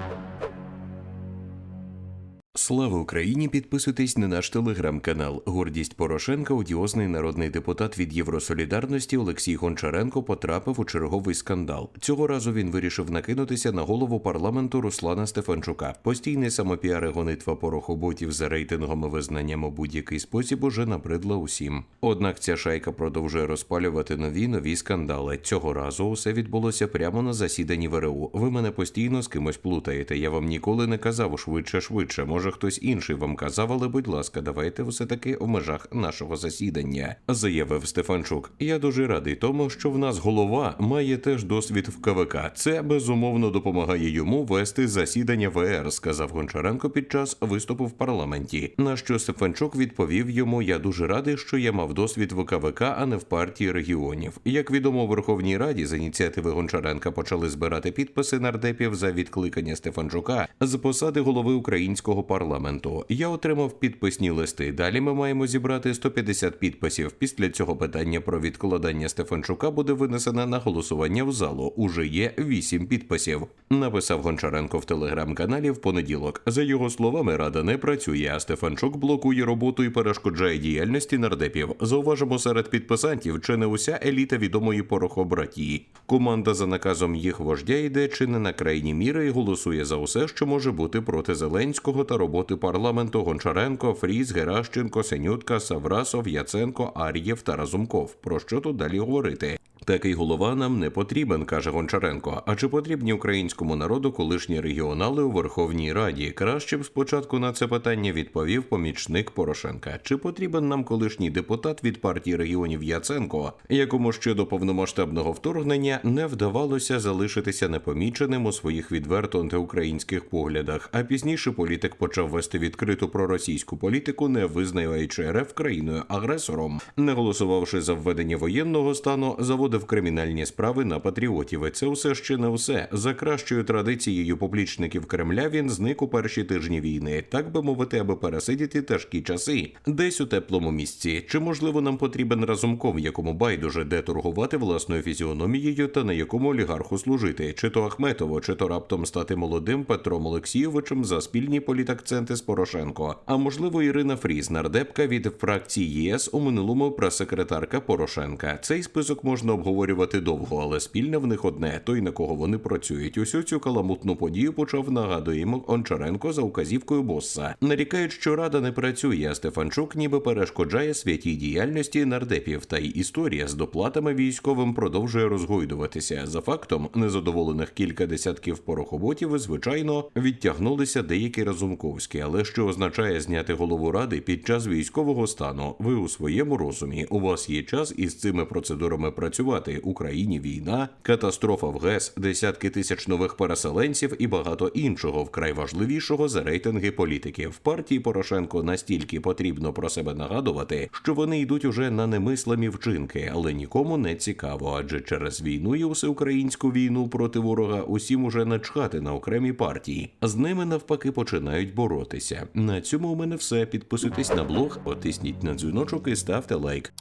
you Слава Україні! Підписуйтесь на наш телеграм-канал. Гордість Порошенка, одіозний народний депутат від Євросолідарності Олексій Гончаренко потрапив у черговий скандал. Цього разу він вирішив накинутися на голову парламенту Руслана Стефанчука. Постійний самопіар і гонитва порохоботів за рейтингом визнанням у будь-який спосіб уже набридла усім. Однак ця шайка продовжує розпалювати нові нові скандали. Цього разу усе відбулося прямо на засіданні ВРУ. Ви мене постійно з кимось плутаєте. Я вам ніколи не казав швидше, швидше. Може, хтось інший вам казав, але будь ласка, давайте все таки в межах нашого засідання, заявив Стефанчук. Я дуже радий тому, що в нас голова має теж досвід в КВК. Це безумовно допомагає йому вести засідання ВР, сказав Гончаренко під час виступу в парламенті. На що Стефанчук відповів йому: Я дуже радий, що я мав досвід в КВК, а не в партії регіонів. Як відомо, у Верховній Раді з ініціативи Гончаренка почали збирати підписи нардепів за відкликання Стефанчука з посади голови українського парламенту. Я отримав підписні листи. Далі ми маємо зібрати 150 підписів. Після цього питання про відкладання Стефанчука буде винесено на голосування в залу. Уже є 8 підписів. Написав Гончаренко в телеграм-каналі в понеділок. За його словами, рада не працює, а Стефанчук блокує роботу і перешкоджає діяльності нардепів. Зауважимо серед підписантів, чи не уся еліта відомої порохобратії. Команда за наказом їх вождя йде чи не на крайні міри і голосує за усе, що може бути проти Зеленського та роботи парламенту Гончаренко, Фріз, Геращенко, Сенютка, Саврасов, Яценко, Ар'єв та Разумков. Про що тут далі говорити? Такий голова нам не потрібен, каже Гончаренко. А чи потрібні українському народу колишні регіонали у Верховній Раді? Краще б спочатку на це питання відповів помічник Порошенка. Чи потрібен нам колишній депутат від партії регіонів Яценко, якому ще до повномасштабного вторгнення не вдавалося залишитися непоміченим у своїх відверто антиукраїнських поглядах? А пізніше політик почав вести відкриту проросійську політику, не визнаючи РФ країною агресором, не голосувавши за введення воєнного стану, заводив кримінальні справи на патріотів. І це все ще не все. За кращою традицією поплічників Кремля він зник у перші тижні війни, так би мовити, аби пересидіти тяжкі часи, десь у теплому місці. Чи можливо нам потрібен разумков, якому байдуже де торгувати власною фізіономією та на якому олігарху служити, чи то Ахметово, чи то раптом стати молодим Петром Олексійовичем за спільні політакценти з Порошенко. А можливо, Ірина Фріз, нардепка від фракції ЄС у минулому прес-секретарка Порошенка. Цей список можна обговорювати довго, але спільне в них одне той, на кого вони працюють. Усю цю каламутну подію почав нагадуємо Ончаренко за указівкою босса. Нарікають, що рада не працює, а Стефанчук ніби перешкоджає святій діяльності нардепів. Та й історія з доплатами військовим продовжує розгойдуватися. За фактом незадоволених кілька десятків порохоботів, звичайно, відтягнулися деякі разумковські. Але що означає зняти голову ради під час військового стану? Ви у своєму розумі. У вас є час із цими процедурами працювати. Україні війна, катастрофа в ГЕС, десятки тисяч нових переселенців і багато іншого, вкрай важливішого за рейтинги політиків. Партії Порошенко настільки потрібно про себе нагадувати, що вони йдуть уже на немислимі вчинки, але нікому не цікаво, адже через війну і всеукраїнську війну проти ворога усім уже начхати на окремі партії. З ними навпаки починають боротися. На цьому у мене все. Підписуйтесь на блог, потисніть на дзвіночок і ставте лайк.